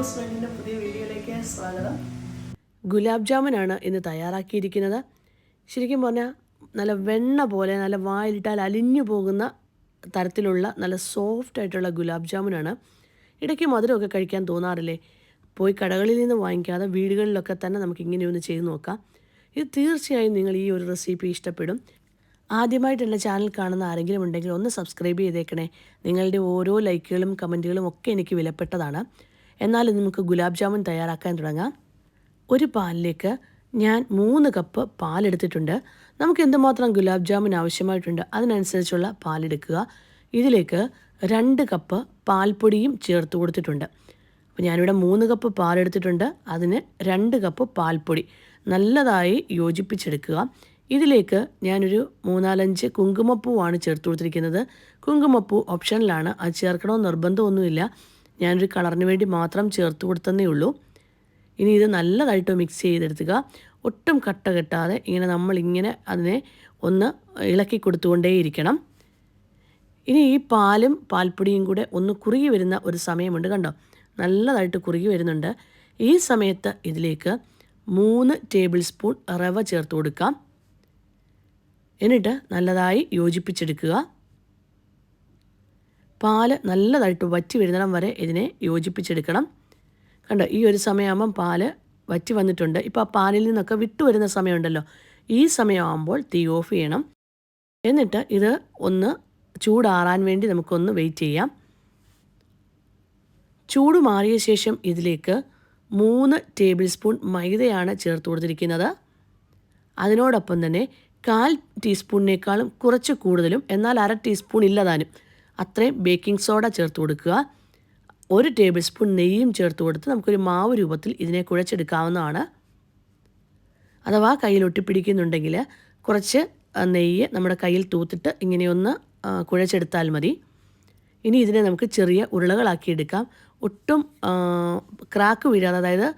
Shows jamun പുതിയ വീഡിയോയിലേക്ക് സ്വാഗതം. ഗുലാബ് ഇന്ന് തയ്യാറാക്കിയിരിക്കുന്നത്. ശരിക്കും പറഞ്ഞാൽ നല്ല വെണ്ണ പോലെ നല്ല വായിലിട്ടാൽ അലിഞ്ഞു പോകുന്ന തരത്തിലുള്ള നല്ല സോഫ്റ്റ് ആയിട്ടുള്ള ഗുലാബ് ജാമുനാണ്. ഇടയ്ക്ക് മധുരമൊക്കെ കഴിക്കാൻ തോന്നാറില്ലേ? പോയി കടകളിൽ നിന്ന് വാങ്ങിക്കാതെ വീടുകളിലൊക്കെ തന്നെ നമുക്ക് ഇങ്ങനെ ഒന്ന് ചെയ്ത് നോക്കാം. ഇത് തീർച്ചയായും നിങ്ങൾ ഈ ഒരു റെസിപ്പി ഇഷ്ടപ്പെടും. ആദ്യമായിട്ട് എന്റെ ചാനൽ കാണുന്ന ആരെങ്കിലും ഉണ്ടെങ്കിൽ ഒന്ന് സബ്സ്ക്രൈബ് ചെയ്തേക്കണേ. നിങ്ങളുടെ ഓരോ ലൈക്കുകളും കമന്റുകളും ഒക്കെ എനിക്ക് വിലപ്പെട്ടതാണ്. എന്നാലും നമുക്ക് ഗുലാബ് ജാമുൻ തയ്യാറാക്കാൻ തുടങ്ങാം. ഒരു പാലിലേക്ക് ഞാൻ മൂന്ന് കപ്പ് പാലെടുത്തിട്ടുണ്ട്. നമുക്ക് എന്തുമാത്രം ഗുലാബ് ജാമുൻ ആവശ്യമായിട്ടുണ്ട് അതിനനുസരിച്ചുള്ള പാലെടുക്കുക. ഇതിലേക്ക് രണ്ട് കപ്പ് പാൽപ്പൊടിയും ചേർത്ത് കൊടുത്തിട്ടുണ്ട്. അപ്പോൾ ഞാനിവിടെ മൂന്ന് കപ്പ് പാലെടുത്തിട്ടുണ്ട്. അതിന് രണ്ട് കപ്പ് പാൽപ്പൊടി നല്ലതായി യോജിപ്പിച്ചെടുക്കുക. ഇതിലേക്ക് ഞാനൊരു മൂന്നാലഞ്ച് കുങ്കുമപ്പൂവാണ് ചേർത്ത് കൊടുത്തിരിക്കുന്നത്. കുങ്കുമപ്പൂ ഓപ്ഷനിലാണ് അത് ചേർക്കണമെന്ന് നിർബന്ധമൊന്നുമില്ല. ഞാനൊരു കളറിന് വേണ്ടി മാത്രം ചേർത്ത് കൊടുത്തതേ ഉള്ളൂ. ഇനി ഇത് നല്ലതായിട്ട് മിക്സ് ചെയ്തെടുത്തുക. ഒട്ടും കട്ട കെട്ടാതെ ഇങ്ങനെ നമ്മളിങ്ങനെ അതിനെ ഒന്ന് ഇളക്കി കൊടുത്തുകൊണ്ടേയിരിക്കണം ഇനി ഈ പാലും പാൽപ്പൊടിയും കൂടെ ഒന്ന് കുറുകി വരുന്ന ഒരു സമയമുണ്ട് കണ്ടോ? നല്ലതായിട്ട് കുറുകി വരുന്നുണ്ട്. ഈ സമയത്ത് ഇതിലേക്ക് മൂന്ന് ടേബിൾ സ്പൂൺ റവ ചേർത്ത് കൊടുക്കാം. എന്നിട്ട് നല്ലതായി യോജിപ്പിച്ചെടുക്കുക. പാൽ നല്ലതായിട്ട് വറ്റി വരുന്നിടം വരെ ഇതിനെ യോജിപ്പിച്ചെടുക്കണം. കണ്ടോ ഈ ഒരു സമയമാകുമ്പം പാൽ വറ്റി വന്നിട്ടുണ്ട്. ഇപ്പോൾ ആ പാലിൽ നിന്നൊക്കെ വിട്ടു വരുന്ന സമയമുണ്ടല്ലോ. ഈ സമയമാകുമ്പോൾ തീ ഓഫ് ചെയ്യണം. എന്നിട്ട് ഇത് ഒന്ന് ചൂടാറാൻ വേണ്ടി നമുക്കൊന്ന് വെയിറ്റ് ചെയ്യാം. ചൂട് മാറിയ ശേഷം ഇതിലേക്ക് മൂന്ന് ടേബിൾ സ്പൂൺ മൈദയാണ് ചേർത്ത് കൊടുത്തിരിക്കുന്നത്. അതിനോടൊപ്പം തന്നെ കാൽ ടീസ്പൂണിനേക്കാളും കുറച്ച് കൂടുതലും എന്നാൽ അര ടീസ്പൂൺ ഇല്ലതാനും അത്രയും ബേക്കിംഗ് സോഡ ചേർത്ത് കൊടുക്കുക. ഒരു ടേബിൾ സ്പൂൺ നെയ്യും ചേർത്ത് കൊടുത്ത് നമുക്കൊരു മാവ് രൂപത്തിൽ ഇതിനെ കുഴച്ചെടുക്കാവുന്നതാണ്. അഥവാ കയ്യിൽ ഒട്ടിപ്പിടിക്കുന്നുണ്ടെങ്കിൽ കുറച്ച് നെയ്യ് നമ്മുടെ കയ്യിൽ തൂത്തിട്ട് ഇങ്ങനെയൊന്ന് കുഴച്ചെടുത്താൽ മതി. ഇനി ഇതിനെ നമുക്ക് ചെറിയ ഉരുളകളാക്കി എടുക്കാം ഒട്ടും ക്രാക്ക് വീഴാതെ അതായത്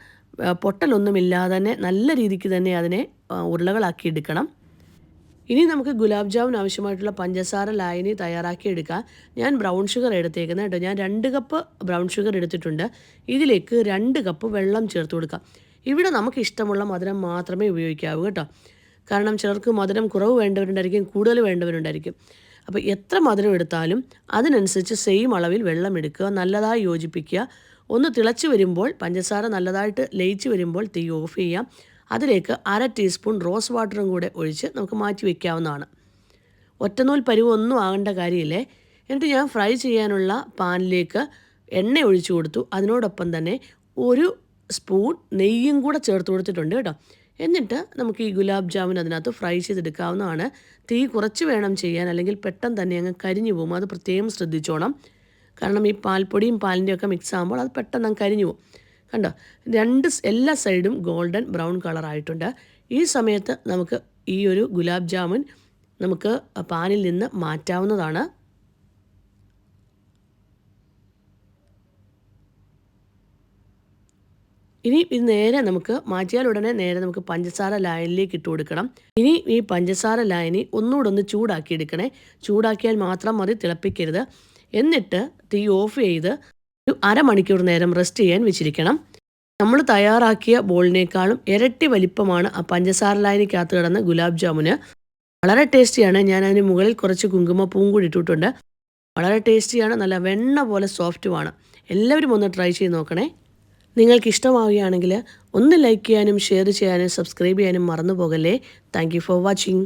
പൊട്ടലൊന്നുമില്ലാതെ തന്നെ നല്ല രീതിക്ക് തന്നെ അതിനെ ഉരുളകളാക്കി എടുക്കണം ഇനി നമുക്ക് ഗുലാബ് ജാമുൻ ആവശ്യമായിട്ടുള്ള പഞ്ചസാര ലായനി തയ്യാറാക്കി എടുക്കാം ഞാൻ ബ്രൗൺ ഷുഗർ എടുത്തേക്കുന്നത് കേട്ടോ. ഞാൻ രണ്ട് കപ്പ് ബ്രൗൺ ഷുഗർ എടുത്തിട്ടുണ്ട്. ഇതിലേക്ക് രണ്ട് കപ്പ് വെള്ളം ചേർത്ത് കൊടുക്കാം. ഇവിടെ നമുക്ക് ഇഷ്ടമുള്ള മധുരം മാത്രമേ ഉപയോഗിക്കാവൂ കേട്ടോ. കാരണം ചിലർക്ക് മധുരം കുറവ് വേണ്ടവരുണ്ടായിരിക്കും കൂടുതൽ വേണ്ടവരുണ്ടായിരിക്കും. അപ്പോൾ എത്ര മധുരം എടുത്താലും അതിനനുസരിച്ച് സെയിം അളവിൽ വെള്ളം എടുക്കുക നല്ലതായി യോജിപ്പിക്കുക. ഒന്ന് തിളച്ച് വരുമ്പോൾ പഞ്ചസാര നല്ലതായിട്ട് ലയിച്ച് വരുമ്പോൾ തീ ഓഫ് ചെയ്യാം. അതിലേക്ക് അര ടീസ്പൂൺ റോസ് വാട്ടറും കൂടെ ഒഴിച്ച് നമുക്ക് മാറ്റി വയ്ക്കാവുന്നതാണ് ഒറ്റനൂൽ ഒന്നും ആകേണ്ട കാര്യമില്ലേ? എന്നിട്ട് ഞാൻ ഫ്രൈ ചെയ്യാനുള്ള പാനിലേക്ക് എണ്ണ ഒഴിച്ചു കൊടുത്തു. അതിനോടൊപ്പം തന്നെ ഒരു സ്പൂൺ നെയ്യും കൂടെ ചേർത്ത് കൊടുത്തിട്ടുണ്ട് കേട്ടോ. എന്നിട്ട് നമുക്ക് ഈ ഗുലാബ് ജാമുൻ അതിനകത്ത് ഫ്രൈ ചെയ്തെടുക്കാവുന്നതാണ്. തീ കുറച്ച് വേണം ചെയ്യാൻ അല്ലെങ്കിൽ പെട്ടെന്ന് തന്നെ അങ്ങ് കരിഞ്ഞു പോകും. അത് പ്രത്യേകം ശ്രദ്ധിച്ചോണം. കാരണം ഈ പാൽപ്പൊടിയും പാലിന്റെയൊക്കെ മിക്സ് ആകുമ്പോൾ അത് പെട്ടെന്ന് അങ്ങ് കരിഞ്ഞു പോകും. കണ്ടോ? രണ്ട് എല്ലാ സൈഡും ഗോൾഡൻ ബ്രൗൺ കളർ ആയിട്ടുണ്ട് ഈ സമയത്ത് നമുക്ക് ഈ ഒരു ഗുലാബ് ജാമുൻ നമുക്ക് പാനിൽ നിന്ന് മാറ്റാവുന്നതാണ്. ഇനി ഇത് നേരെ നമുക്ക് മാറ്റിയാൽ ഉടനെ നേരെ നമുക്ക് പഞ്ചസാര ലായനിലേക്ക് ഇട്ട് കൊടുക്കണം. ഇനി ഈ പഞ്ചസാര ലായനി ഒന്നുകൂടെ ഒന്ന് ചൂടാക്കി എടുക്കണേ. ചൂടാക്കിയാൽ മാത്രം മതി തിളപ്പിക്കരുത്. എന്നിട്ട് തീ ഓഫ് ചെയ്ത് ഒരു അരമണിക്കൂർ നേരം റെസ്റ്റ് ചെയ്യാൻ വെച്ചിരിക്കണം. നമ്മൾ തയ്യാറാക്കിയ ബോളിനേക്കാളും ഇരട്ടി വലിപ്പമാണ് ആ പഞ്ചസാര ലായനിക്കകത്ത് കിടന്ന ഗുലാബ് ജാമുന്. വളരെ ടേസ്റ്റിയാണ്. ഞാൻ അതിന് മുകളിൽ കുറച്ച് കുങ്കുമപ്പൂവും കൂടി ഇട്ടിട്ടുണ്ട്. വളരെ ടേസ്റ്റിയാണ്. നല്ല വെണ്ണ പോലെ സോഫ്റ്റുമാണ് എല്ലാവരും ഒന്ന് ട്രൈ ചെയ്ത് നോക്കണേ. നിങ്ങൾക്ക് ഇഷ്ടമാവുകയാണെങ്കിൽ ഒന്ന് ലൈക്ക് ചെയ്യാനും ഷെയർ ചെയ്യാനും സബ്സ്ക്രൈബ് ചെയ്യാനും മറന്നു പോകല്ലേ. Thank for watching